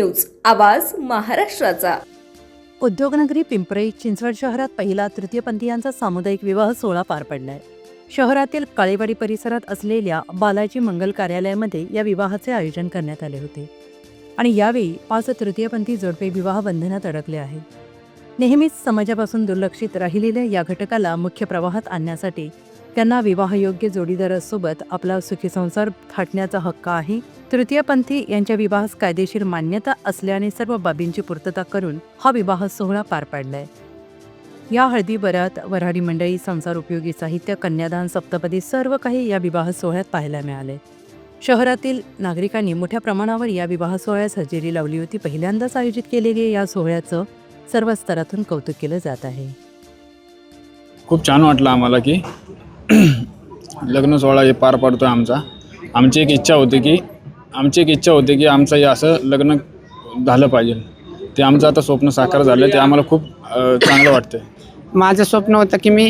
News आवाज महाराष्ट्राचा. उद्योगनगरी पिंपरी चिंचवड शहरात पहिला तृतीयपंथीयांचा सामुदायिक विवाह सोहळा पार पडलाय. शहरातील काळेवाडी परिसरात असलेल्या बालाजी मंगल कार्यालयामध्ये या विवाहाचे आयोजन करण्यात आले होते. आणि यावेळी पाच तृतीयपंथी जोडपे विवाह बंधनात अडकले आहे नेहमीच समाजापासून दुर्लक्षित राहिलेल्या या घटकाला मुख्य प्रवाहात आणण्यासाठी त्यांना विवाहयोग्य जोडीदारासोबत आपला सुखी संसार थाटण्याचा हक्क आहे तृतीयपंथी यांच्या विवाहास कायदेशीर मान्यता असल्याने सर्व बाबींची पूर्तता करून हा विवाह सोहळा पार पाडलाय. या हळदी बरात वऱ्हाडी मंडळी संसार उपयोगी साहित्य कन्यादान सप्तपदी सर्व काही या विवाह सोहळ्यात पाहायला मिळाले शहरातील नागरिकांनी मोठ्या प्रमाणावर या विवाह सोहळ्यास हजेरी लावली होती. पहिल्यांदाच आयोजित केलेल्या या सोहळ्याचं सर्व स्तरातून कौतुक केलं जात आहे. खूप छान वाटलं आम्हाला की लग्न सोहळा हे पार पडतो आमचा. आमची एक इच्छा होती की आमची एक इच्छा होती की आमचं हे असं लग्न झालं पाहिजे. ते आमचं आता स्वप्न साकार झालं ते आम्हाला खूप अ, चांगलं वाटतं माझं स्वप्न होतं की मी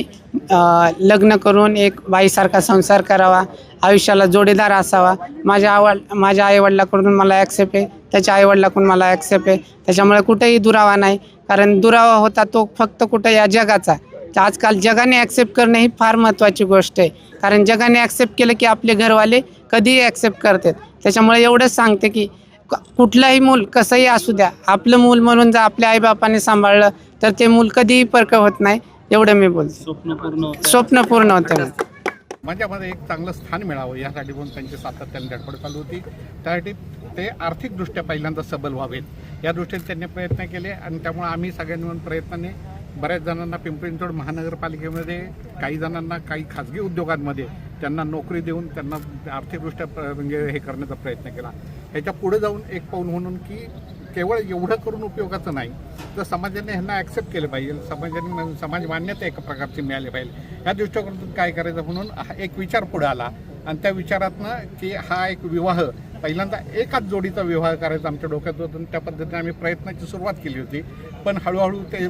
अ, लग्न करून एक बाईसारखा संसार करावा आयुष्याला जोडीदार असावा. माझ्या आवड माझ्या आईवडिलाकडून मला ॲक्सेप्ट आहे त्याच्या आईवडिलाकडून मला ॲक्सेप्ट आहे. त्याच्यामुळे कुठेही दुरावा नाही कारण दुरावा होता तो फक्त कुठं या जगाचा. तर आजकाल जगाने ॲक्सेप्ट करणं ही फार महत्त्वाची गोष्ट आहे. कारण जगाने ॲक्सेप्ट केलं की आपले घरवाले कधीही ॲक्सेप्ट करतात. त्याच्यामुळे एवढंच सांगते की कुठलंही मूल कसंही असू द्या आपलं मूल म्हणून जर आपल्या आईबापाने सांभाळलं तर ते मूल कधीही परक होत नाही एवढं मी बोलते. स्वप्न पूर्ण होतं. स्वप्न पूर्ण होतं. माझ्यामध्ये एक चांगलं स्थान मिळावं यासाठी पण त्यांची सातत्याने धडपड चालू होती. त्यासाठी ते आर्थिकदृष्ट्या पहिल्यांदा सबल व्हावेत. या दृष्टीने त्यांनी प्रयत्न केले आणि त्यामुळे आम्ही सगळ्यांनी मिळून प्रयत्नाने बऱ्याच जणांना पिंपरी चिंचवड महानगरपालिकेमध्ये काही जणांना काही खाजगी उद्योगांमध्ये त्यांना नोकरी देऊन त्यांना आर्थिकदृष्ट्या प्र- म्हणजे हे करण्याचा प्रयत्न केला. ह्याच्या पुढे जाऊन एक पाऊल म्हणून की केवळ एवढं करून उपयोगाचं नाही तर समाजाने ह्यांना ॲक्सेप्ट केलं पाहिजे. समाजाने समाज मान्यता एका प्रकारची मिळाली पाहिजे. या दृष्टिकोनातून काय करायचं म्हणून हा एक विचार पुढे आला. आणि त्या विचारातनं की हा एक विवाह पहिल्यांदा एकाच जोडीचा विवाह करायचा आमच्या डोक्यात होतं आणि त्या पद्धतीने आम्ही प्रयत्नाची सुरुवात केली होती. पण हळूहळू ते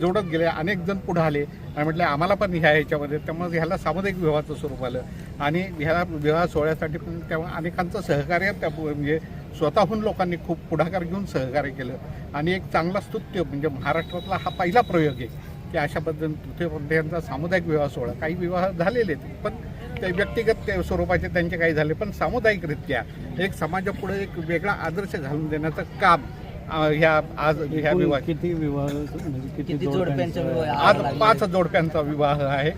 जोडत गेले अनेक जण पुढे आले. आणि म्हटले आम्हाला पण ह्या ह्याच्यामध्ये. त्यामुळे ह्याला सामुदायिक विवाहाचं स्वरूप आलं. आणि ह्या विवाह सोहळ्यासाठी पण त्या अनेकांचं सहकार्य त्या म्हणजे स्वतःहून लोकांनी खूप पुढाकार घेऊन सहकार्य केलं. आणि एक चांगला स्तुत्य म्हणजे महाराष्ट्रातला हा पहिला प्रयोग आहे. की अशा पद्धतीने तृतीयपंथीयांचा सामुदायिक विवाह सोहळा. काही विवाह झालेले आहेत पण ते व्यक्तिगत ते स्वरूपाचे त्यांचे काही झाले पण सामुदायिकरित्या एक समाजापुढे एक वेगळा आदर्श घालून देण्याचं काम ह्या आज ह्या विवाह किती विवाह म्हणजे किती जोडप्यांचा? आज पाच जोडप्यांचा विवाह आहे.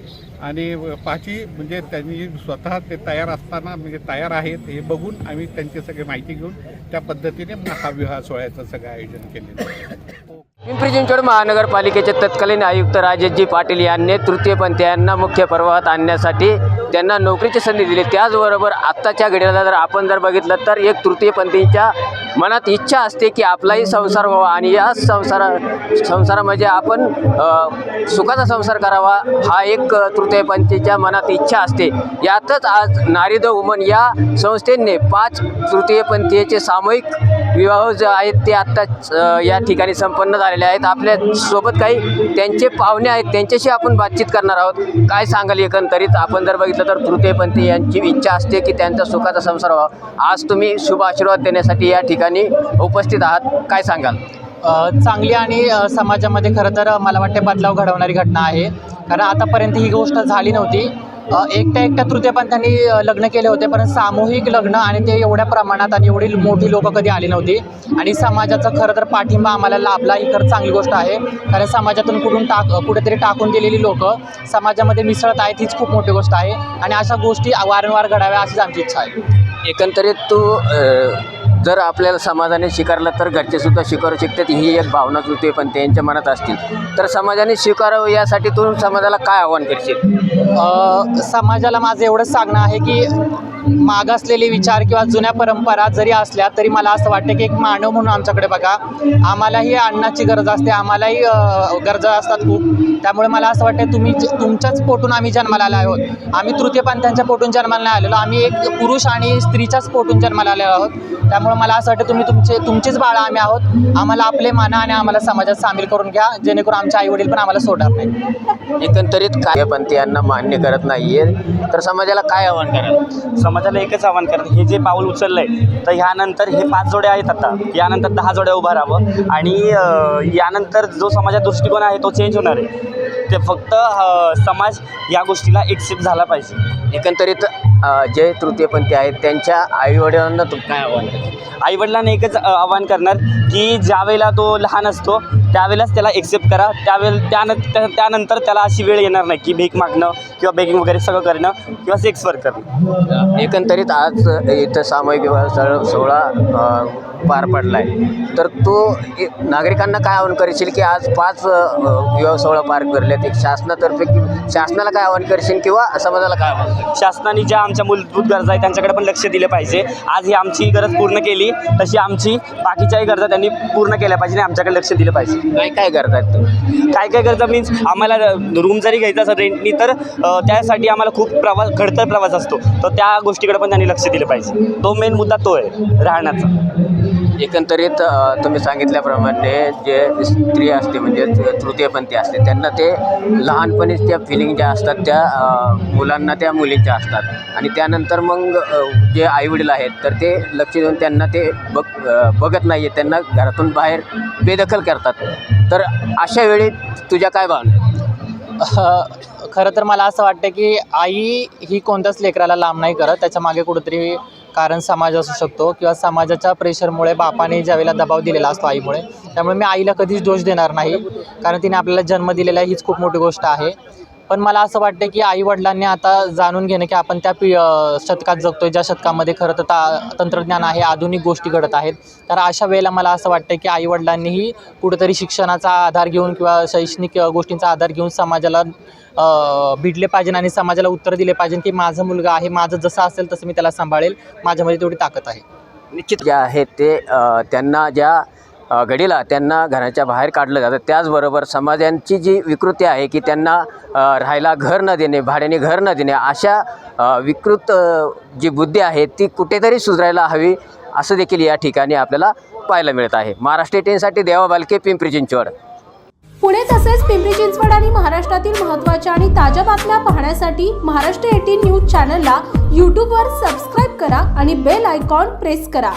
आणि पाचही म्हणजे त्यांनी स्वतः ते तयार असताना म्हणजे तयार आहेत हे बघून आम्ही त्यांची सगळी माहिती घेऊन त्या पद्धतीने हा विवाह सोहळ्याचं सगळं आयोजन केलेलं आहे. पिंपरी चिंचवड महानगरपालिकेचे तत्कालीन आयुक्त राजेशजी पाटील यांनी तृतीयपंथीयांना मुख्य प्रवाहात आणण्यासाठी त्यांना नोकरीची संधी दिली. त्याचबरोबर आत्ताच्या घडीला जर आपण जर बघितलं तर एक तृतीयपंथींच्या मनात इच्छा असते की आपलाही संसार व्हावा आणि या संसारा संसारामध्ये म्हणजे आपण सुखाचा संसार करावा हा एक तृतीयपंथीच्या मनात इच्छा असते. यातच आज नारीद वुमन या संस्थेने पाच तृतीयपंथीचे सामूहिक विवाह जे आहेत ते आत्ताच या ठिकाणी संपन्न झालेले आहेत. आपल्यासोबत काही त्यांचे पाहुणे आहेत त्यांच्याशी आपण बातचीत करणार आहोत. काय सांगाल एकंदरीत? आपण जर बघितलं तर तृतीयपंथी यांची इच्छा असते की त्यांचा सुखाचा संसार व्हावा. आज तुम्ही शुभ आशीर्वाद देण्यासाठी या ठिकाणी उपस्थित आहात. काय सांगाल? चांगली आणि समाजामध्ये खरं तर मला वाटते बदलाव घडवणारी घटना आहे. कारण आतापर्यंत ही गोष्ट झाली नव्हती. एकट्या एकट्या तृतीयपंथांनी लग्न केले होते पण सामूहिक लग्न आणि ते एवढ्या प्रमाणात आणि एवढी मोठी लोकं कधी आली नव्हती. आणि समाजाचा खरं तर पाठिंबा आम्हाला लाभला ही खरं चांगली गोष्ट आहे. कारण समाजातून कुठून टाक कुठेतरी टाकून दिलेली लोकं समाजामध्ये मिसळत आहेत हीच खूप मोठी गोष्ट आहे. आणि अशा गोष्टी वारंवार घडाव्या अशीच आमची इच्छा आहे. एकंदरीत तू जर आपल्याला समाजाने स्वीकारलं तर घरचेसुद्धा स्वीकारू शकतात ही एक भावना पण यांच्या मनात असतील. तर समाजाने स्वीकारावं यासाठी तू समाजाला काय आव्हान करशील? समाजाला माझं एवढंच सांगणं आहे की मागासलेले विचार किंवा जुन्या परंपरा जरी असल्या तरी मला असं वाटतं की एक मानव म्हणून आमच्याकडे बघा आम्हालाही अन्नाची गरज असते आम्हालाही गरजा असतात खूप. त्यामुळे मला असं वाटतं तुम्ही तुमच्याच पोटून आम्ही जन्माला आलो आहोत. आम्ही तृतीयपंथांच्या पोटून जन्माला नाही आलेलो आम्ही एक पुरुष आणि स्त्रीच्याच पोटून जन्माला आलेलो आहोत. त्यामुळे मला असं वाटतं तुम्ही तुमचे तुमचेच बाळं आम्ही आहोत. आम्हाला आपले माना आणि आम्हाला समाजात सामील करून घ्या. जेणेकरून आमचे आईवडील पण आम्हाला सोडणार नाही एकंदरीत काय पंथी यांना मान्य करत नाहीये. तर समाजाला काय आव्हान कराल? समाजाला एकच आव्हान करत हे जे पाऊल उचललंय तर ह्यानंतर हे पाच जोडे आहेत आता. यानंतर दहा जोड्या उभा राहावं. आणि यानंतर जो समाजाचा दृष्टिकोन आहे तो चेंज होणार आहे. ते फक्त समाज या गोष्टीला एक्सेप्ट झाला पाहिजे. एकंदरीत अ, जे तृतीयपंथी आहेत त्यांच्या आईवडिलांना तुम काय आव्हान आहे? आईवडिलांना एकच आव्हान आवाहन करणार की ज्यावेळेला तो लहान असतो त्यावेळेलाच त्याला एक्सेप्ट करा. त्यावेळे त्यानं त्या- त्यानंतर त्याला अशी वेळ येणार नाही की भीक मागणं किंवा बेगिंग वगैरे सगळं करणं किंवा सेक्स वर्क करणं. एकंदरीत आज इथं सामूहिक विवाह सोहळा- पार पडला आहे तर तो नागरिकांना काय आवाहन करशील की आज पाच विवाह सोहळा पार करलेत एक शासनातर्फे की शासनाला काय आवाहन करशील किंवा समाजाला काय आवाहन? शासनाने ज्या आमच्या मूलभूत गरजा आहेत त्यांच्याकडे पण लक्ष दिले पाहिजे. आज ही आमची गरज पूर्ण केली तशी आमची बाकीच्याही गरजा त्यांनी पूर्ण केल्या पाहिजे आणि आमच्याकडे लक्ष दिलं पाहिजे. काय काय करतात तुम्ही काय काय करता मीन्स आम्हाला रूम जरी घ्यायचा असेल रेंटनी तर त्यासाठी आम्हाला खूप प्रवास खडतर प्रवास असतो. तर त्या गोष्टीकडे पण त्यांनी लक्ष दिलं पाहिजे. तो मेन मुद्दा तो आहे राहण्याचा. एकंदरीत तुम्ही सांगितल्याप्रमाणे जे स्त्री असते म्हणजे तृतीयपंथी असते त्यांना ते लहानपणीच त्या फिलिंग ज्या असतात त्या मुलांना त्या मुलींच्या असतात आणि त्यानंतर मग जे आईवडील आहेत तर ते लक्ष देऊन त्यांना ते बघ बघत नाही आहेत त्यांना घरातून बाहेर बेदखल करतात तर अशा वेळी तुझ्या काय भावना आहेत? खरं तर मला असं वाटतं की आई ही कोणत्याच लेकराला लांब नाही करत त्याच्यामागे कुठंतरी कारण समाज असू शकतो किंवा समाजाच्या प्रेशरमुळे बापाने ज्यावेळेला दबाव दिलेला असतो आईमुळे त्यामुळे मी आईला कधीच दोष देणार नाही. कारण तिने आपल्याला जन्म दिलेला आहे हीच खूप मोठी गोष्ट आहे. पण मला असं वाटतं की आई वडिलांनी आता जाणून घेणं की आपण त्या पि शतकात शतकात जगतोय ज्या शतकामध्ये खरं तर ता तंत्रज्ञान आहे आधुनिक गोष्टी घडत आहेत. तर अशा वेळेला मला असं वाटतं की आई वडिलांनीही कुठेतरी शिक्षणाचा आधार घेऊन किंवा शैक्षणिक गोष्टींचा आधार घेऊन समाजाला भिडले पाहिजे आणि समाजाला उत्तर दिले पाहिजे की माझा मुलगा आहे माझं जसं असेल तसं मी त्याला सांभाळेल. माझ्यामध्ये तेवढी ताकद आहे. निश्चित जे आहेत ते त्यांना ज्या घडीला त्यांना घराच्या बाहेर काढलं जातं. त्याचबरोबर समाजांची जी विकृती आहे की त्यांना राहायला घर न देणे भाड्याने घर न देणे अशा विकृत जी बुद्धी आहे ती कुठेतरी सुधारायला हवी असं देखील या ठिकाणी आपल्याला पाहायला मिळत आहे. महाराष्ट्र टेनसाठी देवा बालके पिंपरी चिंचवड. पुणे तसेच पिंपरी चिंचवड आणि महाराष्ट्रातील महत्त्वाच्या आणि ताज्या बातम्या पाहण्यासाठी महाराष्ट्र एटीन न्यूज चॅनलला यूट्यूबवर सबस्क्राईब करा आणि बेल आयकॉन प्रेस करा.